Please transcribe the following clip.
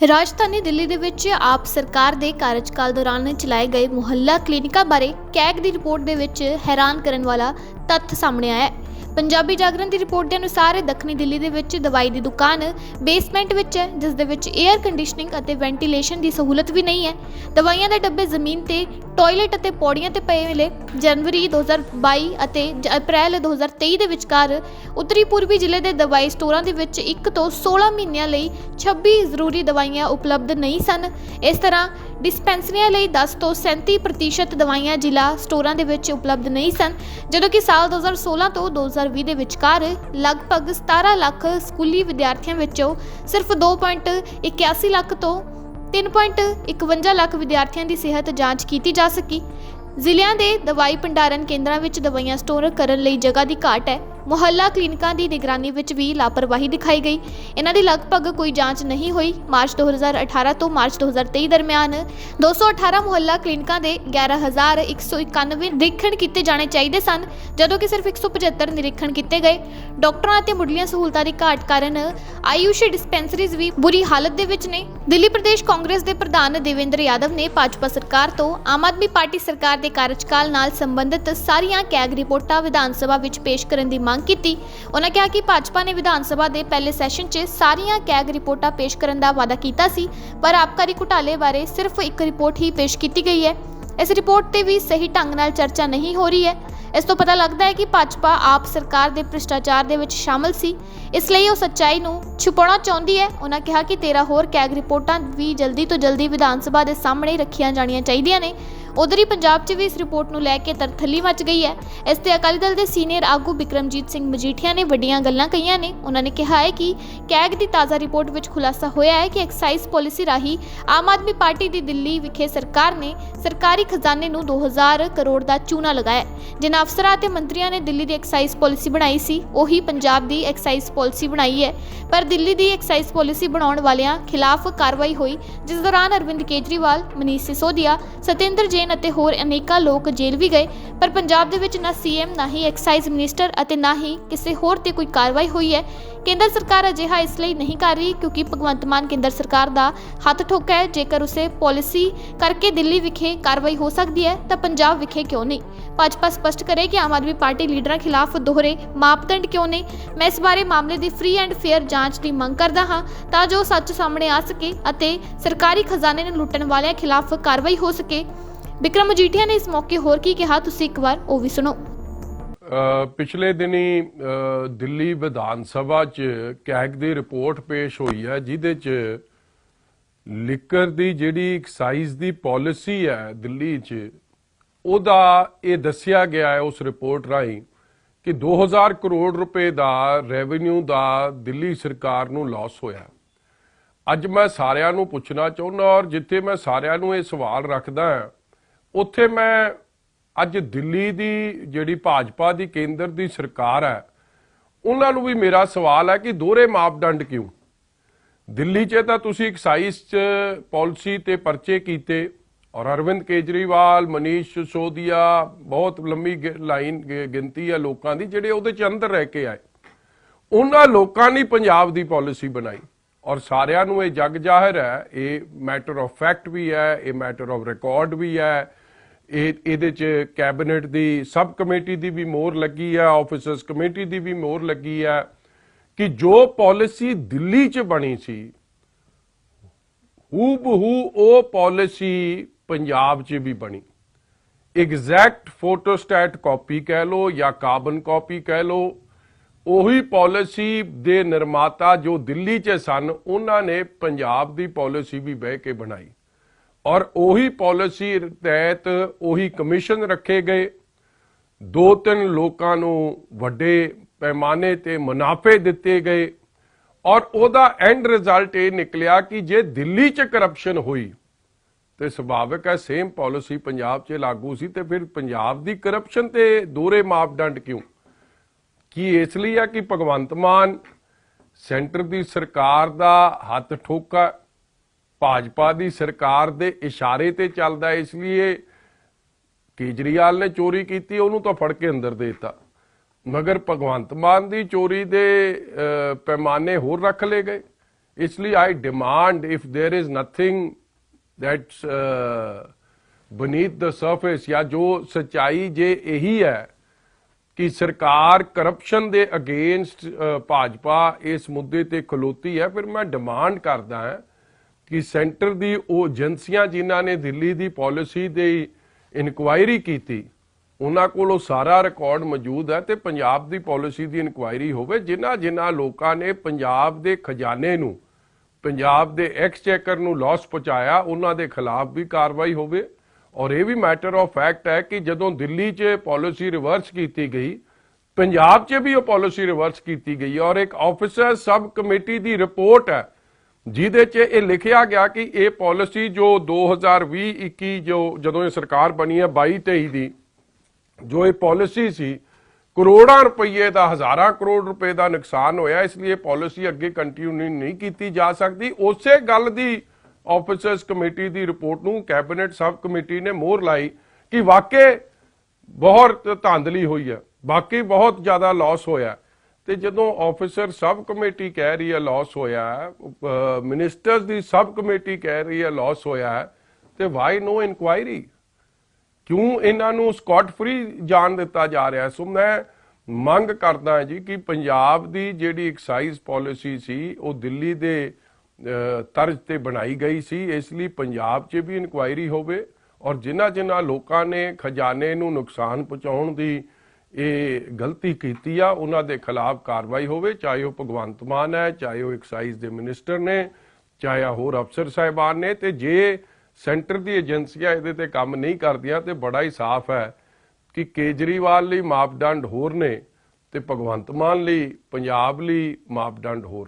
ਰਾਜਧਾਨੀ ਦਿੱਲੀ ਦੇ ਵਿੱਚ ਆਪ ਸਰਕਾਰ ਦੇ ਕਾਰਜਕਾਲ ਦੌਰਾਨ ਚਲਾਏ ਗਏ ਮੁਹੱਲਾ ਕਲੀਨਿਕਾਂ ਬਾਰੇ ਕੈਗ ਦੀ ਰਿਪੋਰਟ ਦੇ ਵਿੱਚ ਹੈਰਾਨ ਕਰਨ ਵਾਲਾ ਤੱਥ ਸਾਹਮਣੇ ਆਇਆ ਹੈ। ਪੰਜਾਬੀ ਜਾਗਰਣ ਦੀ ਰਿਪੋਰਟ ਦੇ ਅਨੁਸਾਰ ਦੱਖਣੀ ਦਿੱਲੀ ਦੇ ਵਿੱਚ ਦਵਾਈ ਦੀ ਦੁਕਾਨ, ਬੇਸਮੈਂਟ ਵਿੱਚ ਹੈ ਜਿਸ ਦੇ ਵਿੱਚ 에ਅਰ ਕੰਡੀਸ਼ਨਿੰਗ ਅਤੇ ਵੈਂਟੀਲੇਸ਼ਨ ਦੀ ਸਹੂਲਤ ਵੀ ਨਹੀਂ ਹੈ। ਦਵਾਈਆਂ ਦੇ ਡੱਬੇ ਜ਼ਮੀਨ ਤੇ ਟਾਇਲਟ ਅਤੇ ਪੌੜੀਆਂ ਤੇ ਪਏ ਮਿਲੇ ਜਨਵਰੀ 2022 ਅਤੇ ਜ- ਅਪ੍ਰੈਲ 2023 ਦੇ ਵਿਚਕਾਰ ਉੱਤਰੀ ਪੂਰਬੀ ਜ਼ਿਲ੍ਹੇ ਦੇ ਦਵਾਈ ਸਟੋਰਾਂ ਦੇ ਵਿੱਚ 1 ਤੋਂ 16 ਮਹੀਨਿਆਂ ਲਈ 26 ਜ਼ਰੂਰੀ ਦਵਾਈਆਂ ਉਪਲਬਧ ਨਹੀਂ ਸਨ। ਇਸ ਤਰ੍ਹਾਂ ਡਿਸਪੈਂਸਰੀਆਂ ਲਈ 10 ਤੋਂ 37% ਦਵਾਈਆਂ ਜ਼ਿਲ੍ਹਾ ਸਟੋਰਾਂ ਦੇ ਵਿੱਚ ਉਪਲਬਧ ਨਹੀਂ ਸਨ, ਜਦੋਂ ਕਿ ਸਾਲ 2016 ਤੋਂ 2020 ਦੇ ਵਿਚਕਾਰ ਲਗਭਗ 17 ਲੱਖ ਸਕੂਲੀ ਵਿਦਿਆਰਥੀਆਂ ਵਿੱਚੋਂ ਸਿਰਫ 2.81 ਲੱਖ ਤੋਂ 3.51 ਲੱਖ ਵਿਦਿਆਰਥੀਆਂ ਦੀ ਸਿਹਤ ਜਾਂਚ ਕੀਤੀ ਜਾ ਸਕੀ। ਜ਼ਿਲ੍ਹਿਆਂ ਦੇ ਦਵਾਈ ਭੰਡਾਰਨ ਕੇਂਦਰਾਂ ਵਿੱਚ ਦਵਾਈਆਂ ਸਟੋਰ ਕਰਨ ਲਈ ਜਗ੍ਹਾ ਦੀ ਘਾਟ ਹੈ। ਮੁਹੱਲਾ ਕਲੀਨਿਕਾਂ ਦੀ ਨਿਗਰਾਨੀ ਵਿੱਚ ਵੀ ਲਾਪਰਵਾਹੀ ਦਿਖਾਈ ਗਈ। ਇਹਨਾਂ ਦੀ ਲਗਭਗ ਕੋਈ ਜਾਂਚ ਨਹੀਂ ਹੋਈ। ਮਾਰਚ 2018 ਤੋਂ ਮਾਰਚ 2023 ਦਰਮਿਆਨ 218 ਮੁਹੱਲਾ ਕਲੀਨਿਕਾਂ ਦੇ 11191 ਨਿਰੀਖਣ ਕੀਤੇ ਜਾਣੇ ਚਾਹੀਦੇ ਸਨ, ਜਦੋਂ ਕਿ ਸਿਰਫ 175 ਨਿਰੀਖਣ ਕੀਤੇ ਗਏ। ਡਾਕਟਰਾਂ ਅਤੇ ਮੁੱਢਲੀਆਂ ਸਹੂਲਤਾਂ ਦੀ ਘਾਟ ਕਾਰਨ ਆਯੂਸ਼ ਡਿਸਪੈਂਸਰੀਜ਼ ਵੀ ਬੁਰੀ ਹਾਲਤ ਦੇ ਵਿੱਚ ਨੇ। ਦਿੱਲੀ ਪ੍ਰਦੇਸ਼ ਕਾਂਗਰਸ ਦੇ ਪ੍ਰਧਾਨ ਦੇਵੇਂਦਰ ਯਾਦਵ ਨੇ ਭਾਜਪਾ ਸਰਕਾਰ ਤੋਂ ਆਮ ਆਦਮੀ ਪਾਰਟੀ ਸਰਕਾਰ ਦੇ ਕਾਰਜਕਾਲ ਨਾਲ ਸੰਬੰਧਿਤ ਸਾਰੀਆਂ ਕੈਗ ਰਿਪੋਰਟਾਂ ਵਿਧਾਨ ਸਭਾ ਵਿੱਚ ਪੇਸ਼ ਕਰਨ ਦੀ ਮੰਗ ਕੀਤੀ। ਉਹਨਾਂ ਕਿਹਾ ਕਿ ਭਾਜਪਾ ਨੇ ਵਿਧਾਨ ਸਭਾ ਦੇ ਪਹਿਲੇ ਸੈਸ਼ਨ 'ਚ ਸਾਰੀਆਂ ਕੈਗ ਰਿਪੋਰਟਾਂ ਪੇਸ਼ ਕਰਨ ਦਾ ਵਾਅਦਾ ਕੀਤਾ ਸੀ, ਪਰ ਆਬਕਾਰੀ ਘੁਟਾਲੇ ਬਾਰੇ ਸਿਰਫ ਇੱਕ ਰਿਪੋਰਟ ਹੀ ਪੇਸ਼ ਕੀਤੀ ਗਈ ਹੈ। ਇਸ ਰਿਪੋਰਟ ਤੇ ਵੀ ਸਹੀ ਢੰਗ ਨਾਲ ਚਰਚਾ ਨਹੀਂ ਹੋ ਰਹੀ ਹੈ। ਇਸ ਤੋਂ ਪਤਾ ਲੱਗਦਾ ਹੈ ਕਿ ਭਾਜਪਾ ਆਪ ਸਰਕਾਰ ਦੇ ਭ੍ਰਿਸ਼ਟਾਚਾਰ ਦੇ ਵਿੱਚ ਸ਼ਾਮਲ ਸੀ। ਇਸ ਲਈ ਉਹ ਸੱਚਾਈ ਨੂੰ ਛੁਪਾਉਣਾ ਚਾਹੁੰਦੀ ਹੈ। ਉਹਨਾਂ ਕਿਹਾ ਕਿ 13 ਹੋਰ ਕੈਗ ਰਿਪੋਰਟਾਂ ਵੀ ਜਲਦੀ ਤੋਂ ਜਲਦੀ ਵਿਧਾਨ ਸਭਾ ਦੇ ਸਾਹਮਣੇ ਰੱਖੀਆਂ ਜਾਣੀਆਂ ਚਾਹੀਦੀਆਂ ਨੇ। ਉਧਰ ਹੀ ਪੰਜਾਬ 'ਚ ਵੀ ਇਸ ਰਿਪੋਰਟ ਨੂੰ ਲੈ ਕੇ ਤਰਥੱਲੀ ਮਚ ਗਈ ਹੈ। ਇਸ ਤੇ ਅਕਾਲੀ ਦਲ ਦੇ ਸੀਨੀਅਰ ਆਗੂ ਬਿਕਰਮਜੀਤ ਸਿੰਘ ਮਜੀਠੀਆ ਨੇ ਵੱਡੀਆਂ ਗੱਲਾਂ ਕਹੀਆਂ ਨੇ। ਉਹਨਾਂ ਨੇ ਕਿਹਾ ਹੈ ਕਿ ਕੈਗ ਦੀ ਤਾਜ਼ਾ ਰਿਪੋਰਟ ਵਿੱਚ ਖੁਲਾਸਾ ਹੋਇਆ ਹੈ ਕਿ ਐਕਸਾਈਜ਼ ਪਾਲਿਸੀ ਰਾਹੀਂ ਆਮ ਆਦਮੀ ਪਾਰਟੀ ਦੀ ਦਿੱਲੀ ਵਿਖੇ ਸਰਕਾਰ ਨੇ ਸਰਕਾਰੀ ਖਜ਼ਾਨੇ ਨੂੰ 2000 ਕਰੋੜ ਦਾ ਚੂਨਾ ਲਗਾਇਆ ਜਿਨ੍ਹਾਂ ਅਫਸਰਾਂ ਅਤੇ ਮੰਤਰੀਆਂ ਨੇ ਦਿੱਲੀ ਦੀ ਐਕਸਾਈਜ਼ ਪਾਲਿਸੀ ਬਣਾਈ ਸੀ, ਉਹੀ ਪੰਜਾਬ ਦੀ ਐਕਸਾਈਜ਼ ਪਾਲਿਸੀ ਬਣਾਈ ਹੈ। ਪਰ ਦਿੱਲੀ ਦੀ ਐਕਸਾਈਜ਼ ਪਾਲਿਸੀ ਬਣਾਉਣ ਵਾਲਿਆਂ ਖਿਲਾਫ ਕਾਰਵਾਈ ਹੋਈ, ਜਿਸ ਦੌਰਾਨ ਅਰਵਿੰਦ ਕੇਜਰੀਵਾਲ, ਮਨੀਸ਼ ਸਿਸੋਦੀਆ, ਸਤਿੰਦਰ ਜੈਨ ਅਤੇ ਹੋਰ ਅਨੇਕਾਂ ਲੋਕ ਜੇਲ੍ਹ ਵੀ ਗਏ, ਪਰ ਪੰਜਾਬ ਦੇ ਵਿੱਚ ਨਾ ਸੀਐਮ ਨਾ ਹੀ ਐਕਸਾਈਜ਼ ਮਿਨਿਸਟਰ ਅਤੇ ਨਾ ਹੀ ਕਿਸੇ ਹੋਰ ਤੇ ਕੋਈ ਕਾਰਵਾਈ ਹੋਈ ਹੈ। ਕੇਂਦਰ ਸਰਕਾਰ ਅਜਿਹਾ ਇਸ ਲਈ ਨਹੀਂ ਕਰ ਰਹੀ ਕਿਉਂਕਿ ਭਗਵੰਤ ਮਾਨ ਕੇਂਦਰ ਸਰਕਾਰ ਦਾ ਹੱਥ ਠੋਕਾ ਹੈ। ਜੇਕਰ ਉਸੇ ਪਾਲਿਸੀ ਕਰਕੇ ਦਿੱਲੀ ਵਿਖੇ ਕਾਰਵਾਈ ਹੋ ਸਕਦੀ ਹੈ, ਤਾਂ ਪੰਜਾਬ ਵਿਖੇ ਕਿਉਂ ਨਹੀਂ? ਭਾਜਪਾ ਸਪਸ਼ਟ ਕਰੇ ਕਿ ਆਮ ਆਦਮੀ ਪਾਰਟੀ ਲੀਡਰਾਂ ਖਿਲਾਫ ਦੋਹਰੇ ਮਾਪਦੰਡ ਕਿਉਂ ਨੇ? ਮੈਂ ਇਸ ਬਾਰੇ ਮਾਮਲੇ ਦੀ ਫ੍ਰੀ ਐਂਡ ਫੇਅਰ ਜਾਂਚ ਦੀ ਮੰਗ ਕਰਦਾ ਹਾਂ ਤਾਂ ਜੋ ਸੱਚ ਸਾਹਮਣੇ ਆ ਸਕੇ ਅਤੇ ਸਰਕਾਰੀ ਖਜ਼ਾਨੇ ਨੂੰ ਲੁੱਟਣ ਵਾਲਿਆਂ ਖਿਲਾਫ ਕਾਰਵਾਈ ਹੋ ਸਕੇ। ਵਿਕਰਮ ਮਜੀਠੀਆ ਨੇ ਇਸ ਮੌਕੇ ਹੋਰ ਕੀ ਕਿਹਾ? ਤੁਸੀਂ ਇੱਕ ਵਾਰ ਉਹ ਵੀ ਸੁਣੋ। ਪਿਛਲੇ ਦਿਨੀ ਦਿੱਲੀ ਵਿਧਾਨ ਸਭਾ 'ਚ ਕੈਗ ਦੀ ਰਿਪੋਰਟ ਪੇਸ਼ ਹੋਈ ਹੈ, ਜਿਹਦੇ 'ਚ ਲਿਕਰ ਦੀ ਜਿਹੜੀ ਐਕਸਾਈਜ਼ ਦੀ ਪਾਲਿਸੀ ਹੈ ਦਿੱਲੀ 'ਚ, ਉਹਦਾ ਇਹ ਦੱਸਿਆ ਗਿਆ ਹੈ ਉਸ ਰਿਪੋਰਟ ਰਾਹੀਂ ਕਿ 2000 ਕਰੋੜ ਰੁਪਏ ਦਾ ਰੈਵਨਿਊ ਦਾ ਦਿੱਲੀ ਸਰਕਾਰ ਨੂੰ ਲਾਸ ਹੋਇਆ। ਅੱਜ ਮੈਂ ਸਾਰਿਆਂ ਨੂੰ ਪੁੱਛਣਾ ਚਾਹੁੰਦਾ ਔਰ ਜਿੱਥੇ ਮੈਂ ਸਾਰਿਆਂ ਨੂੰ ਇਹ ਸਵਾਲ ਰੱਖਦਾ ਹਾਂ ਉੱਥੇ ਮੈਂ ਅੱਜ ਦਿੱਲੀ ਦੀ ਜਿਹੜੀ ਭਾਜਪਾ ਦੀ ਕੇਂਦਰ ਦੀ ਸਰਕਾਰ ਹੈ, ਉਹਨਾਂ ਨੂੰ ਵੀ ਮੇਰਾ ਸਵਾਲ ਹੈ ਕਿ ਦੋਹਰੇ ਮਾਪਦੰਡ ਕਿਉਂ? ਦਿੱਲੀ 'ਚ ਤਾਂ ਤੁਸੀਂ ਐਕਸਾਈਜ਼ 'ਚ ਪਾਲਿਸੀ ਤੇ ਪਰਚੇ ਕੀਤੇ ਔਰ ਅਰਵਿੰਦ ਕੇਜਰੀਵਾਲ, ਮਨੀਸ਼ ਸਿਸੋਦੀਆ, ਬਹੁਤ ਲੰਮੀ ਗਿ- ਲਾਈਨ ਗਿ- ਗਿਣਤੀ ਹੈ ਲੋਕਾਂ ਦੀ, ਜਿਹੜੇ ਉਹਦੇ 'ਚ ਅੰਦਰ ਰਹਿ ਕੇ ਆਏ। ਉਹਨਾਂ ਲੋਕਾਂ ਨੇ ਪੰਜਾਬ ਦੀ ਪਾਲਿਸੀ ਬਣਾਈ ਔਰ ਸਾਰਿਆਂ ਨੂੰ ਇਹ ਜਗ ਜ਼ਾਹਿਰ ਹੈ, ਇਹ ਮੈਟਰ ਆਫ ਫੈਕਟ ਵੀ ਹੈ, ਇਹ ਮੈਟਰ ਆਫ ਰਿਕਾਰਡ ਵੀ ਹੈ। ਇਹ ਇਹਦੇ ਚ ਕੈਬਨਿਟ ਦੀ ਸਬ ਕਮੇਟੀ ਦੀ ਵੀ ਮੋਹਰ ਲੱਗੀ ਹੈ ਆਫੀਸਰਸ ਕਮੇਟੀ ਦੀ ਵੀ ਮੋਹਰ ਲੱਗੀ ਹੈ ਕਿ ਜੋ ਪਾਲਿਸੀ ਦਿੱਲੀ ਚ ਬਣੀ ਸੀ ਹੂ ਬਹੂ ਉਹ ਪਾਲਿਸੀ ਪੰਜਾਬ 'ਚ ਵੀ ਬਣੀ। ਐਗਜ਼ੈਕਟ ਫੋਟੋਸਟੈਟ ਕਾਪੀ ਕਹਿ ਲੋ ਜਾਂ ਕਾਰਬਨ ਕਾਪੀ ਕਹਿ ਲੋ ਉਹੀ ਪਾਲਿਸੀ ਦੇ ਨਿਰਮਾਤਾ ਜੋ ਦਿੱਲੀ 'ਚ ਸਨ, ਉਹਨਾਂ ਨੇ ਪੰਜਾਬ ਦੀ ਪਾਲਿਸੀ ਵੀ ਬਹਿ ਕੇ ਬਣਾਈ। ਔਰ ਉਹੀ ਪਾਲਿਸੀ ਤਹਿਤ ਉਹੀ ਕਮਿਸ਼ਨ ਰੱਖੇ ਗਏ। ਦੋ ਤਿੰਨ ਲੋਕਾਂ ਨੂੰ ਵੱਡੇ ਪੈਮਾਨੇ ਤੇ ਮੁਨਾਫੇ ਦਿੱਤੇ ਗਏ। ਔਰ ਉਹਦਾ ਐਂਡ ਰਿਜ਼ਲਟ ਇਹ ਨਿਕਲਿਆ ਕਿ ਜੇ ਦਿੱਲੀ 'ਚ ਕਰਪਸ਼ਨ ਹੋਈ, ਤੇ ਸੁਭਾਵਿਕ ਹੈ ਸੇਮ ਪਾਲਿਸੀ ਪੰਜਾਬ 'ਚ ਲਾਗੂ ਸੀ, ਤੇ ਫਿਰ ਪੰਜਾਬ ਦੀ ਕਰਪਸ਼ਨ ਤੇ ਦੋਹਰੇ ਮਾਪਦੰਡ ਕਿਉਂ? ਕੀ ਇਸ ਲਈ ਆ ਕਿ ਭਗਵੰਤ ਮਾਨ ਸੈਂਟਰ ਦੀ ਸਰਕਾਰ ਦਾ ਹੱਥ ਠੋਕਾ ਭਾਜਪਾ ਦੀ ਸਰਕਾਰ ਦੇ ਇਸ਼ਾਰੇ ਤੇ ਚੱਲਦਾ ਇਸ ਲਈ ਕੇਜਰੀਵਾਲ ਨੇ ਚੋਰੀ ਕੀਤੀ ਉਹਨੂੰ ਤਾਂ ਫੜ ਕੇ ਅੰਦਰ ਦੇ ਦਿੱਤਾ ਮਗਰ ਭਗਵੰਤ ਮਾਨ ਦੀ ਚੋਰੀ ਦੇ ਅਹ, ਪੈਮਾਨੇ ਹੋਰ ਰੱਖ ਲਏ ਗਏ ਇਸ ਲਈ I demand if there is nothing that's uh, beneath the surface ਜਾਂ ਜੋ ਸਚਾਈ ਜੇ ਇਹੀ ਹੈ ਕਿ ਸਰਕਾਰ ਕਰਪਸ਼ਨ ਦੇ ਅਗੇਂਸਟ ਭਾਜਪਾ ਇਸ ਮੁੱਦੇ ਤੇ ਖਲੋਤੀ ਹੈ ਫਿਰ ਮੈਂ ਡਿਮਾਂਡ ਕਰਦਾ ਹਾਂ ਕਿ ਸੈਂਟਰ ਦੀ ਉਹ ਏਜੰਸੀਆਂ ਜਿਨ੍ਹਾਂ ਨੇ ਦਿੱਲੀ ਦੀ ਪਾਲਿਸੀ ਦੀ ਇਨਕੁਆਇਰੀ ਕੀਤੀ, ਉਹਨਾਂ ਕੋਲ ਉਹ ਸਾਰਾ ਰਿਕਾਰਡ ਮੌਜੂਦ ਹੈ ਤੇ ਪੰਜਾਬ ਦੀ ਪਾਲਿਸੀ ਦੀ ਇਨਕੁਆਇਰੀ ਹੋਵੇ, ਜਿਨ੍ਹਾਂ ਜਿਨ੍ਹਾਂ ਲੋਕਾਂ ਨੇ ਪੰਜਾਬ ਦੇ ਖਜ਼ਾਨੇ ਨੂੰ, ਪੰਜਾਬ ਦੇ ਐਕਸਚੇਕਰ ਨੂੰ ਲਾਸ ਪਹੁੰਚਾਇਆ, ਉਹਨਾਂ ਦੇ ਖਿਲਾਫ ਵੀ ਕਾਰਵਾਈ ਹੋਵੇ। ਔਰ ਇਹ ਵੀ ਮੈਟਰ ਆਫ ਫੈਕਟ ਹੈ ਕਿ ਜਦੋਂ ਦਿੱਲੀ 'ਚ ਪਾਲਿਸੀ ਰਿਵਰਸ ਕੀਤੀ ਗਈ, ਪੰਜਾਬ 'ਚ ਵੀ ਉਹ ਪਾਲਿਸੀ ਰਿਵਰਸ ਕੀਤੀ ਗਈ। ਔਰ ਇੱਕ ਆਫੀਸਰ ਸਬ ਕਮੇਟੀ ਦੀ ਰਿਪੋਰਟ ਹੈ ਜਿਹਦੇ 'ਚ ਇਹ ਲਿਖਿਆ ਗਿਆ ਕਿ ਇਹ ਪਾਲਿਸੀ ਜੋ 2020-21 ਜੋ ਜਦੋਂ ਇਹ ਸਰਕਾਰ ਬਣੀ ਹੈ 22-23 ਦੀ, ਜੋ ਇਹ ਪਾਲਿਸੀ ਸੀ, ਕਰੋੜਾਂ ਰੁਪਏ ਦਾ, ਹਜ਼ਾਰਾਂ ਕਰੋੜ ਰੁਪਏ ਦਾ ਨੁਕਸਾਨ ਹੋਇਆ, ਇਸ ਲਈ ਇਹ ਪਾਲਿਸੀ ਅੱਗੇ ਕੰਟੀਨਿਊ ਨਹੀਂ ਕੀਤੀ ਜਾ ਸਕਦੀ। ਉਸੇ ਗੱਲ ਦੀ ਆਫੀਸਰਸ ਕਮੇਟੀ ਦੀ ਰਿਪੋਰਟ ਨੂੰ ਕੈਬਨਿਟ ਸਬ ਕਮੇਟੀ ਨੇ ਮੋਹਰ ਲਾਈ ਕਿ ਵਾਕਈ ਬਹੁਤ ਧਾਂਦਲੀ ਹੋਈ ਹੈ ਬਾਕੀ ਬਹੁਤ ਜ਼ਿਆਦਾ ਲਾਸ ਹੋਇਆ। ਤੇ ਜਦੋਂ ਆਫੀਸਰ ਸਬ ਕਮੇਟੀ ਕਹਿ ਰਹੀ ਹੈ ਲਾਸ ਹੋਇਆ ਮਿਨਿਸਟਰਸ ਦੀ ਸਬ ਕਮੇਟੀ ਕਹਿ ਰਹੀ ਹੈ ਲਾਸ ਹੋਇਆ ਹੈ, ਤੇ ਵਾਈ ਨੋ ਇਨਕੁਆਇਰੀ ਕਿਉਂ ਇਹਨਾਂ ਨੂੰ ਸਕਾਟ ਫ੍ਰੀ ਜਾਣ ਦਿੱਤਾ ਜਾ ਰਿਹਾ ਸੋ ਮੈਂ ਮੰਗ ਕਰਦਾ ਜੀ ਕਿ ਪੰਜਾਬ ਦੀ ਜਿਹੜੀ ਐਕਸਾਈਜ਼ ਪਾਲਿਸੀ ਸੀ ਉਹ ਦਿੱਲੀ ਦੇ ਤਰਜ਼ ਤੇ ਬਣਾਈ ਗਈ ਸੀ ਇਸ ਲਈ ਪੰਜਾਬ 'ਚ ਵੀ ਇਨਕੁਆਇਰੀ ਹੋਵੇ ਔਰ ਜਿਨ੍ਹਾਂ ਜਿਨ੍ਹਾਂ ਲੋਕਾਂ ਨੇ ਖਜ਼ਾਨੇ ਨੂੰ ਨੁਕਸਾਨ ਪਹੁੰਚਾਉਣ ਦੀ ਇਹ ਗਲਤੀ ਕੀਤੀ ਆ, ਉਹਨਾਂ ਦੇ ਖਿਲਾਫ ਕਾਰਵਾਈ ਹੋਵੇ, ਚਾਹੇ ਉਹ ਭਗਵੰਤ ਮਾਨ ਹੈ, ਚਾਹੇ ਉਹ ਐਕਸਾਈਜ਼ ਦੇ ਮਿਨਿਸਟਰ ਨੇ, ਚਾਹੇ ਹੋਰ ਅਫਸਰ ਸਾਹਿਬਾਨ ਨੇ, ਤੇ ਜੇ ਸੈਂਟਰ ਦੀ ਏਜੰਸੀਆਂ ਇਹਦੇ ਤੇ ਕੰਮ ਨਹੀਂ ਕਰਦੀਆਂ, ਤੇ ਬੜਾ ਹੀ ਸਾਫ਼ ਹੈ ਕਿ ਕੇਜਰੀਵਾਲ ਲਈ ਮਾਪਦੰਡ ਹੋਰ ਨੇ ਤੇ ਭਗਵੰਤ ਮਾਨ ਲਈ, ਪੰਜਾਬ ਲਈ ਮਾਪਦੰਡ ਹੋਰ